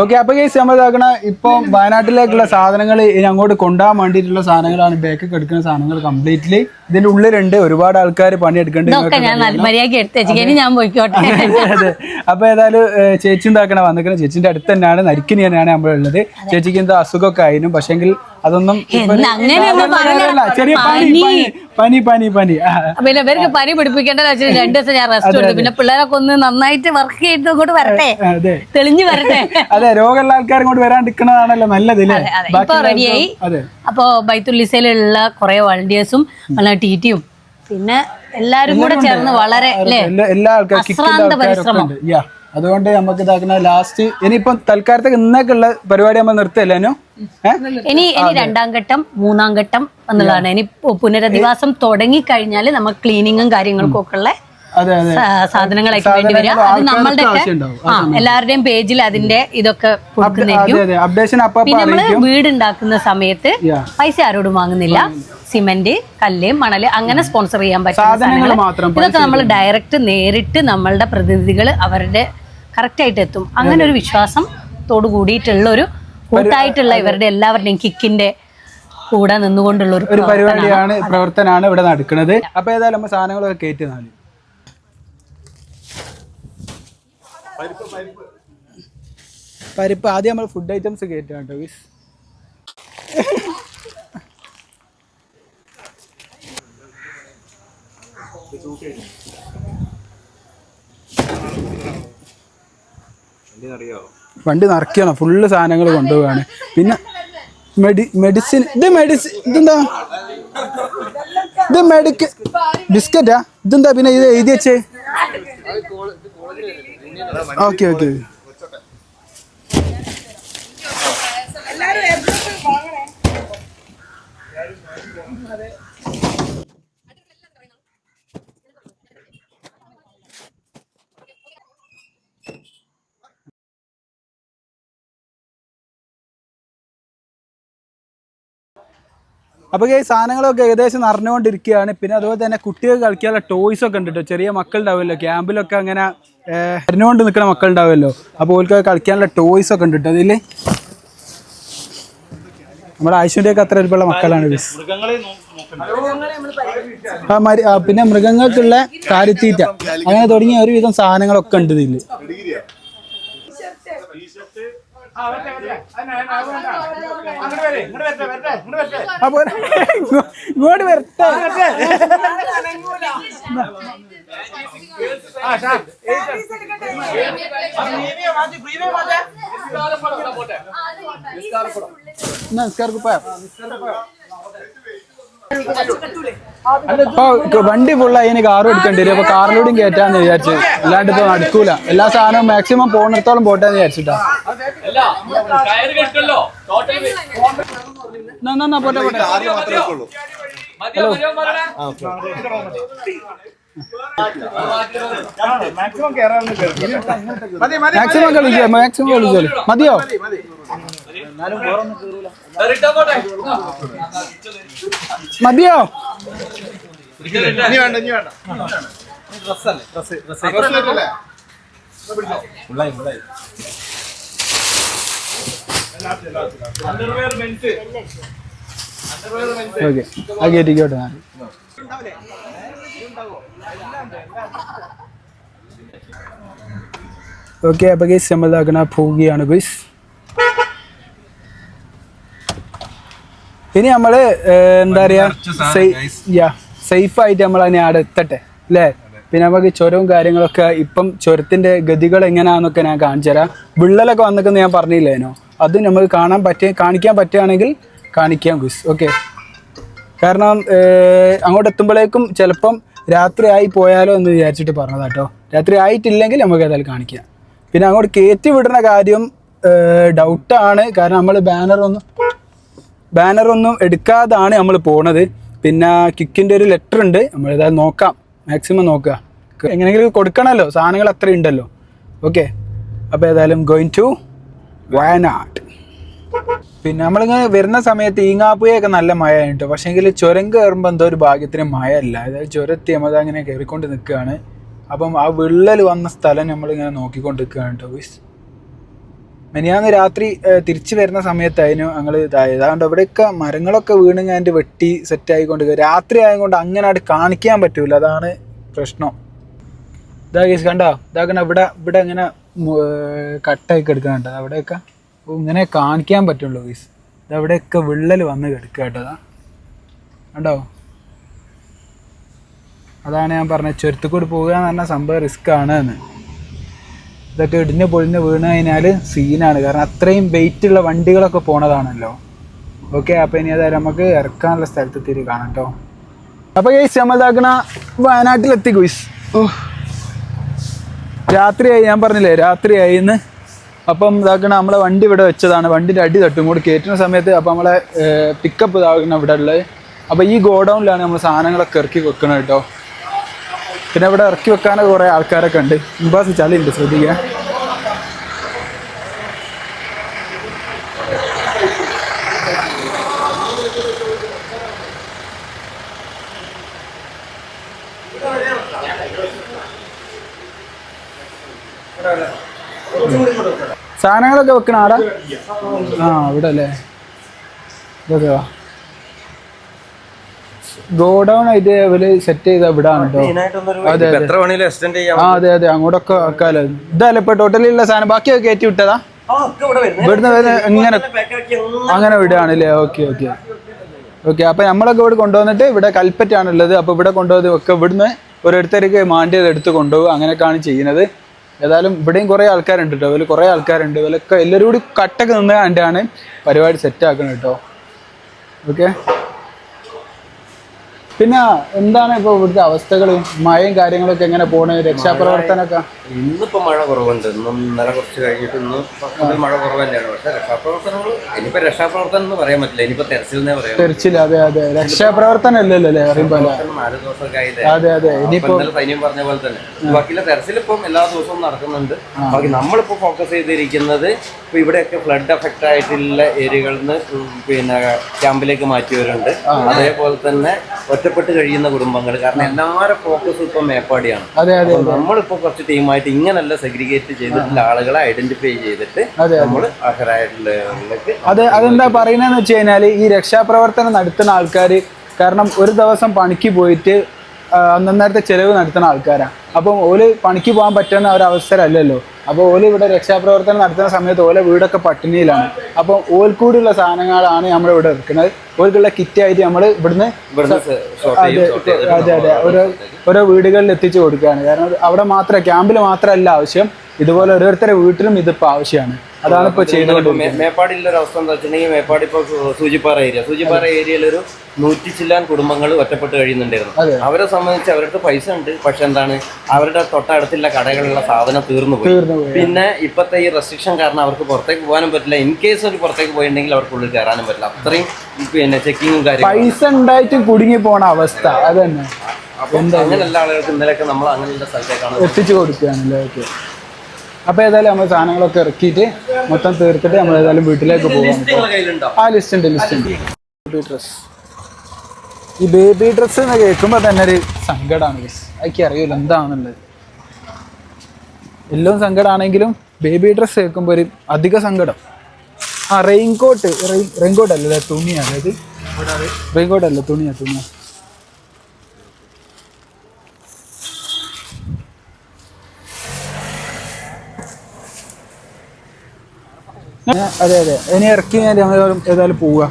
Okay അപ്പൊ case നമ്മൾ ഇതാക്കണ ഇപ്പൊ വയനാട്ടിലേക്കുള്ള സാധനങ്ങൾ ഇനി അങ്ങോട്ട് കൊണ്ടുപോകാൻ വേണ്ടിയിട്ടുള്ള സാധനങ്ങളാണ് ബേക്കൊക്കെ എടുക്കുന്ന സാധനങ്ങൾ കംപ്ലീറ്റ്ലി ഇതിന്റെ ഉള്ളിലുണ്ട് ഒരുപാട് ആൾക്കാർ പണിയെടുക്കേണ്ടി അപ്പൊ ഏതായാലും ചേച്ചി ഉണ്ടാക്കണ വന്നിരിക്കുന്നത് ചേച്ചിന്റെ അടുത്ത് തന്നെയാണ് നരിക്കിനി തന്നെയാണ് നമ്മളുള്ളത് ചേച്ചിക്ക് എന്താ അസുഖമൊക്കെ ആയിരുന്നു. പക്ഷെങ്കിൽ അതൊന്നും ചെറിയ പനി. പനി. പനി പനി പിന്നെ ഇവർക്ക് പനി പിടിപ്പിക്കേണ്ടത് വെച്ചാൽ രണ്ടു ദിവസം ഞാൻ റെസ്റ്റ് കൊടുത്തു. പിന്നെ പിള്ളേരൊക്കെ ഒന്ന് നന്നായിട്ട് വർക്ക് ചെയ്ത് ഇങ്ങോട്ട് വരട്ടെ. തെളിഞ്ഞു വരട്ടെ. അതെ രോഗമുള്ള ആൾക്കാർ ഇങ്ങോട്ട് വരാണ്ടിരിക്കണതാണല്ലോ നല്ലത്. ഇപ്പൊ റെഡിയായി അപ്പൊ ബൈത്തുല്ലിസയിലുള്ള കുറെ വളണ്ടിയേഴ്സും നല്ല ടി ടിയും പിന്നെ എല്ലാരും കൂടെ ചേർന്ന് വളരെ അല്ലേ അശ്രാന്ത പരിശ്രമം. അതുകൊണ്ട് നമുക്ക് ഇതാക്കുന്ന ലാസ്റ്റ് ഇനിയിപ്പം തൽക്കാലത്തേക്ക് ഇന്നേക്കുള്ള പരിപാടി നമ്മൾ നിർത്തല്ലോ ഇനി ഇനി രണ്ടാം ഘട്ടം മൂന്നാം ഘട്ടം എന്നുള്ളതാണ്. ഇനി പുനരധിവാസം തുടങ്ങി കഴിഞ്ഞാൽ നമ്മൾ ക്ലീനിങ്ങും കാര്യങ്ങൾക്കും ഒക്കെ ഉള്ള സാധനങ്ങളൊക്കെ വേണ്ടി വരിക. അത് നമ്മളുടെ. എല്ലാവരുടെയും പേജിൽ അതിന്റെ ഇതൊക്കെ കൊടുക്കുന്നതായിരിക്കും. പിന്നെ നമ്മൾ വീട് ഉണ്ടാക്കുന്ന സമയത്ത് പൈസ ആരോടും വാങ്ങുന്നില്ല. സിമന്റ് കല്ല് മണൽ അങ്ങനെ സ്പോൺസർ ചെയ്യാൻ പറ്റും ഇതൊക്കെ നമ്മൾ ഡയറക്റ്റ് നേരിട്ട് നമ്മളുടെ പ്രതിനിധികൾ അവരുടെ കറക്റ്റ് ആയിട്ട് എത്തും. അങ്ങനെ ഒരു വിശ്വാസം കൂടിയിട്ടുള്ള ഒരു കൂട്ടായിട്ടുള്ള ഇവരുടെ എല്ലാവരുടെയും കിക്കിന്റെ കൂടെ നിന്നുകൊണ്ടുള്ള ഒരു പരിപാടിയാണ് പ്രവർത്തനമാണ്. ഇവിടെ നടക്കുന്നത്. അപ്പൊ ഏതായാലും സാധനങ്ങളൊക്കെ കയറ്റി നാല്. പരിപ്പ് ആദ്യം നമ്മൾ ഫുഡ് ഐറ്റംസ് കയറ്റാം കേട്ടോ വിസ് വണ്ടി നിറയ്ക്കണം ഫുള്ള് സാധനങ്ങൾ കൊണ്ടുപോവാണ്. പിന്നെ മെഡി മെഡിസിൻ ഇത് മെഡിസിൻ ഇതെന്താ? ഇത് മെഡിക്ക ബിസ്ക്കറ്റാ ഇതെന്താ പിന്നെ ഇത് എഴുതി വെച്ചേ? Okay okay. അപ്പോൾ ഈ സാധനങ്ങളൊക്കെ ഏകദേശം നിറഞ്ഞുകൊണ്ടിരിക്കുകയാണ്. പിന്നെ അതുപോലെ തന്നെ കുട്ടികൾ കളിക്കാനുള്ള ടോയ്സ് ഒക്കെ ഉണ്ട് കേട്ടോ ചെറിയ മക്കളുണ്ടാവുമല്ലോ ക്യാമ്പിലൊക്കെ അങ്ങനെ എറിഞ്ഞുകൊണ്ട് നിൽക്കുന്ന മക്കളുണ്ടാവുമല്ലോ. അപ്പോൾ ഓൽക്ക് കളിക്കാനുള്ള ടോയ്സ് ഒക്കെ ഉണ്ട് കേട്ടോ അതിൽ നമ്മുടെ ആയുഷിന്റെയൊക്കെ അത്ര ഒരുപാട് മക്കളാണ് ബിസ് ആ പിന്നെ മൃഗങ്ങൾക്കുള്ള കാലിത്തീറ്റ. അങ്ങനെ തുടങ്ങിയ ഒരുവിധം സാധനങ്ങളൊക്കെ ഉണ്ട് ഇതിൽ അപ്പോ ഇങ്ങോട്ട് വരട്ടെ. വണ്ടി ഫുള്ളായി ഇനി കാറും എടുക്കേണ്ടി വരും. അപ്പൊ കാറിലൂടെയും കയറ്റാന്ന് വിചാരിച്ചു. അല്ലാണ്ട് ഇപ്പൊ നടക്കൂല എല്ലാ സാധനവും മാക്സിമം പോണിടത്തോളം പോട്ടെന്ന് വിചാരിച്ചിട്ടാ. എന്നാ, പോട്ടെ പോട്ടെ. പോട്ടെ മാക്സിമം കളിച്ചോ മാക്സിമം കളിച്ചോളൂ മതിയോ? മതിയോ? ഓക്കെ ആ കയറ്റിക്കോട്ടെ ഞാൻ ഓക്കെ അപ്പൊ ഗൈസ് നമ്മൾ അങ്ങനെ പോവുകയാണ് ഗൈസ് ഇനി നമ്മൾ ഏഹ്, എന്താ പറയാ സേഫ് ആയിട്ട് നമ്മൾ അതിനെ അവിടെ എത്തട്ടെ അല്ലേ? പിന്നെ നമുക്ക് ചുരവും കാര്യങ്ങളൊക്കെ ഇപ്പം ചുരത്തിന്റെ ഗതികൾ എങ്ങനെയാണെന്നൊക്കെ ഞാൻ കാണിച്ചു തരാം. വിള്ളലൊക്കെ വന്നിക്കുന്ന ഞാൻ പറഞ്ഞില്ലേനോ അത് നമുക്ക് കാണാൻ പറ്റിയ കാണിക്കാൻ പറ്റുകയാണെങ്കിൽ കാണിക്കാം ഗുസ് ഓക്കെ കാരണം അങ്ങോട്ട് എത്തുമ്പോഴേക്കും ചിലപ്പം രാത്രി ആയി പോയാലോ എന്ന് വിചാരിച്ചിട്ട് പറഞ്ഞതാട്ടോ. രാത്രി ആയിട്ടില്ലെങ്കിൽ നമുക്ക് ഏതായാലും കാണിക്കാം. പിന്നെ അങ്ങോട്ട് കയറ്റി വിടുന്ന കാര്യം ഡൗട്ടാണ് കാരണം നമ്മൾ ബാനറൊന്നും ബാനറൊന്നും എടുക്കാതാണ് നമ്മൾ പോണത്. പിന്നെ കിക്കിന്റെ ഒരു ലെറ്റർ ഉണ്ട്. നമ്മൾ ഏതായാലും നോക്കാം. മാക്സിമം നോക്കുക. എങ്ങനെയെങ്കിലും കൊടുക്കണമല്ലോ സാധനങ്ങൾ അത്രയും ഉണ്ടല്ലോ. ഓക്കെ അപ്പോൾ ഏതായാലും ഗോയിങ് ടു വയനാട് പിന്നെ നമ്മളിങ്ങനെ വരുന്ന സമയത്ത് ഈങ്ങാപ്പുയൊക്കെ നല്ല മഴ പക്ഷേ പക്ഷേങ്കിൽ ചുരം കയറുമ്പോൾ എന്തോ ഒരു ഭാഗ്യത്തിന് മഴ അല്ല അതായത് ചുരത്തി നമ്മൾ അങ്ങനെ കയറിക്കൊണ്ട് നിൽക്കുകയാണ് അപ്പം ആ വിള്ളൽ വന്ന സ്ഥലം നമ്മളിങ്ങനെ നോക്കിക്കൊണ്ട് നിൽക്കുകയാണ് കേട്ടോ വിസ് മെനിയാന്ന് രാത്രി തിരിച്ചു വരുന്ന സമയത്തായിരുന്നു ഞങ്ങൾ ഇതായത്. അതുകൊണ്ട് ഇവിടെയൊക്കെ മരങ്ങളൊക്കെ വീണ് ഞാൻ വെട്ടി സെറ്റ് ആയിക്കൊണ്ട് രാത്രി ആയതുകൊണ്ട് അങ്ങനെ ആയിട്ട് കാണിക്കാൻ പറ്റൂല. അതാണ് പ്രശ്നം. ഇതാ കേസ് കണ്ടോ? ഇതാക്കണ ഇവിടെ ഇവിടെ ഇങ്ങനെ കട്ടായി കിടക്കുന്നുണ്ട് അവിടെയൊക്കെ. ഇങ്ങനെ കാണിക്കാൻ പറ്റുള്ളൂ കേസ് ഇതവിടെയൊക്കെ വിള്ളൽ വന്ന് കിടക്കുക കേട്ടോ കണ്ടോ? അതാണ് ഞാൻ പറഞ്ഞത്. ചുരത്തുകൂടി പോകുക എന്ന് പറഞ്ഞാൽ സംഭവം റിസ്ക് ആണ് എന്ന്. ഇതൊക്കെ ഇടിഞ്ഞ് പൊളിഞ്ഞ് വീണ് കഴിഞ്ഞാൽ സീനാണ് കാരണം അത്രയും വെയിറ്റ് ഉള്ള വണ്ടികളൊക്കെ പോണതാണല്ലോ. ഓക്കെ അപ്പോൾ ഇനി അതായത് നമുക്ക് ഇറക്കാനുള്ള സ്ഥലത്ത് തിരി കാണാം കേട്ടോ അപ്പോൾ ഈ നമ്മളിതാക്കണ വയനാട്ടിലെത്തി ഗുയിസ് ഓ. രാത്രിയായി ഞാൻ പറഞ്ഞില്ലേ? രാത്രിയായി ഇന്ന് അപ്പം ഇതാക്കണ നമ്മളെ വണ്ടി ഇവിടെ വെച്ചതാണ്. വണ്ടിന്റെ അടി തട്ടും. കൂടി കയറ്റുന്ന സമയത്ത് അപ്പം നമ്മളെ പിക്കപ്പ് ഇതാക്കണം ഇവിടെ ഉള്ളത്. അപ്പോൾ ഈ ഗോഡൗണിലാണ് നമ്മൾ സാധനങ്ങളൊക്കെ ഇറക്കി വെക്കണം കേട്ടോ. പിന്നെ ഇവിടെ ഇറക്കി വെക്കാനൊക്കെ കുറേ ആൾക്കാരൊക്കെ ഉണ്ട്. ഇമ്പാസ് ചളിയുണ്ട് ശ്രദ്ധിക്കുക. സാധനങ്ങളൊക്കെ വെക്കണ ആടാ ആ ഇവിടെ അല്ലേ ഇതൊക്കെ വാ. ഗോഡൗൺ ആയിട്ട് ഇവർ സെറ്റ് ചെയ്ത ഇവിടാണ് കേട്ടോ ആ അതെ അതെ. അങ്ങോട്ടൊക്കെ വെക്കാലോ ഇതല്ലേ ഇപ്പൊ ടോട്ടലിലുള്ള സാധനം? ബാക്കിയൊക്കെ കയറ്റി വിട്ടതാ? ഇവിടുന്ന് വരുന്ന ഇങ്ങനെ അങ്ങനെ വിടുകയാണല്ലേ ഓക്കെ ഓക്കെ ഓക്കെ അപ്പൊ നമ്മളൊക്കെ ഇവിടെ കൊണ്ടുവന്നിട്ട് ഇവിടെ കൽപ്പറ്റാണുള്ളത് അപ്പൊ ഇവിടെ കൊണ്ടുവന്ന് ഒക്കെ ഇവിടുന്ന് ഓരോരുത്തർക്ക് മാണ്ടിയത് എടുത്ത് കൊണ്ടുപോകും അങ്ങനെയൊക്കെയാണ് ചെയ്യുന്നത്. ഏതായാലും ഇവിടെയും കുറേ ആൾക്കാരുണ്ട് കേട്ടോ ഇതിൽ കുറേ ആൾക്കാരുണ്ട്. അതിലൊക്കെ എല്ലാവരും കൂടി കട്ടൊക്കെ നിന്ന് കണ്ടാണ് പരിപാടി സെറ്റ് ആക്കുന്നത് കേട്ടോ ഓക്കെ പിന്നെ എന്താണ് ഇപ്പൊ ഇവിടുത്തെ അവസ്ഥകൾ മഴയും കാര്യങ്ങളൊക്കെ എങ്ങനെ പോണേ? രക്ഷാപ്രവർത്തനമൊക്കെ ഇന്നിപ്പോ മഴ കുറവുണ്ട്. ഇന്നും ഇന്നലെ കുറച്ച് കഴിഞ്ഞിട്ട് ഇന്ന് മഴ കുറവ് തന്നെയാണ് പക്ഷെ രക്ഷാപ്രവർത്തനങ്ങൾ ഇനിയിപ്പോ രക്ഷാപ്രവർത്തനം എന്ന് പറയാൻ പറ്റില്ല. ഇനിയിപ്പോ തെരച്ചിൽ പറയാം തെരച്ചിൽ അതെ അതെ. രക്ഷാപ്രവർത്തനം അല്ലല്ലോ അല്ലേ? പറയുമ്പോൾ അല്ലേ? നാല് ദിവസമൊക്കെ അതെ അതെ. ഇനിയിപ്പോ സൈന്യം പറഞ്ഞ പോലെ തന്നെ. ബാക്കിയുള്ള തെരച്ചിൽ ഇപ്പം എല്ലാ ദിവസവും നടക്കുന്നുണ്ട്. ബാക്കി നമ്മളിപ്പോ ഫോക്കസ് ചെയ്തിരിക്കുന്നത് ഇപ്പൊ ഇവിടെയൊക്കെ ഫ്ലഡ് എഫക്ട് ആയിട്ടുള്ള ഏരിയകളിൽ നിന്ന് പിന്നെ ക്യാമ്പിലേക്ക് മാറ്റിയവരുണ്ട്. അതേപോലെ തന്നെ ഒറ്റപ്പെട്ട് കഴിയുന്ന കുടുംബങ്ങൾ. കാരണം എല്ലാവരും ഫോക്കസ് ഇപ്പം മേപ്പാടിയാണ്. നമ്മളിപ്പോ കുറച്ച് ടീമായിട്ട് ഇങ്ങനല്ല സെഗ്രിഗേറ്റ് ചെയ്തിട്ടുള്ള ആളുകളെ ഐഡന്റിഫൈ ചെയ്തിട്ട് നമ്മൾ അർഹരായിട്ടുള്ള അത് അതെന്താ പറയുന്നതെന്ന് വെച്ച് കഴിഞ്ഞാൽ ഈ രക്ഷാപ്രവർത്തനം നടത്തുന്ന ആൾക്കാർ കാരണം ഒരു ദിവസം പണിക്ക് പോയിട്ട് അന്നേരത്തെ ചെലവ് നടത്തുന്ന ആൾക്കാരാണ് അപ്പം ഓൽ പണിക്ക് പോകാൻ പറ്റുന്ന ഒരു അവസരമല്ലല്ലോ. അപ്പോൾ ഓൽ ഇവിടെ രക്ഷാപ്രവർത്തനം നടത്തുന്ന സമയത്ത് ഓലെ വീടൊക്കെ പട്ടിണിയിലാണ്. അപ്പോൾ ഓൽക്കൂടിയുള്ള സാധനങ്ങളാണ് നമ്മൾ ഇവിടെ എടുക്കുന്നത്. ഓൽക്കുള്ള കിറ്റായിട്ട് നമ്മൾ ഇവിടുന്ന് അതെ അതെ അതെ. ഓരോ ഓരോ വീടുകളിൽ എത്തിച്ചു കൊടുക്കുകയാണ്. കാരണം അവിടെ മാത്രമേ ക്യാമ്പിൽ മാത്രമല്ല ആവശ്യം. ഇതുപോലെ ഓരോരുത്തരുടെ വീട്ടിലും ഇതിപ്പോൾ ആവശ്യമാണ്. അതാണ് ഇപ്പോൾ ചെയ്യുന്നത് മേപ്പാടിയിലെ ഒരു അവസ്ഥ എന്താ വെച്ചിട്ടുണ്ടെങ്കിൽ മേപ്പാടി ഇപ്പോൾ സൂചിപ്പാറ ഏരിയ സൂചിപ്പാറ ഏരിയയിൽ ഒരു നൂറ്റി ചില്ലാൻ കുടുംബങ്ങൾ ഒറ്റപ്പെട്ട് കഴിയുന്നുണ്ടായിരുന്നു. അവരെ സംബന്ധിച്ച് അവരുടെ പൈസ ഉണ്ട്. പക്ഷെ എന്താണ്? അവരുടെ തൊട്ടടുത്തുള്ള കടകളിലുള്ള സാധനം തീർന്നു പോയി. പിന്നെ ഇപ്പോഴത്തെ ഈ റെസ്ട്രിക്ഷൻ കാരണം അവർക്ക് പുറത്തേക്ക് പോകാനും പറ്റില്ല. ഇൻ കേസ് ഒരു പുറത്തേക്ക് പോയിട്ടുണ്ടെങ്കിൽ അവർക്ക് ഉള്ളിൽ കയറാനും പറ്റില്ല. അത്രയും പിന്നെ ചെക്കിങ്ങും കാര്യങ്ങളും പൈസ ഉണ്ടായിട്ട് കുടുങ്ങി പോണ അവസ്ഥ. അതന്നെ. അപ്പൊ അങ്ങനെയുള്ള ആളുകൾക്ക് ഇന്നലെയൊക്കെ നമ്മൾ അങ്ങനെയുള്ള സ്ഥലത്തേക്കാണ് എത്തിച്ചു കൊടുക്കുകയാണല്ലേ? ഓക്കെ. അപ്പോൾ ഏതായാലും നമ്മൾ സാധനങ്ങളൊക്കെ ഇറക്കിയിട്ട് മൊത്തം തീർത്തിട്ട് നമ്മൾ ഏതായാലും വീട്ടിലേക്ക് പോകാം ആ ലിസ്റ്റ് ഉണ്ട് ലിസ്റ്റ് ഉണ്ട്. ബേബി ഡ്രസ് ഈ ബേബി ഡ്രസ്സ് എന്ന് കേൾക്കുമ്പോൾ തന്നെ ഒരു സങ്കടമാണ് മിസ് എനിക്ക് അറിയില്ല എന്താണെന്നുള്ളത് എല്ലാം സങ്കടമാണെങ്കിലും ബേബി ഡ്രസ്സ് കേൾക്കുമ്പോൾ ഒരു അധിക സങ്കടം. ആ റെയിൻകോട്ട് റെയിൻകോട്ട് അല്ലേ തുണിയാണ് അതായത് അല്ല തുണിയാ അതെ അതെ. ഇനി ഇറക്കി ഞാൻ ഏതായാലും പോവുക.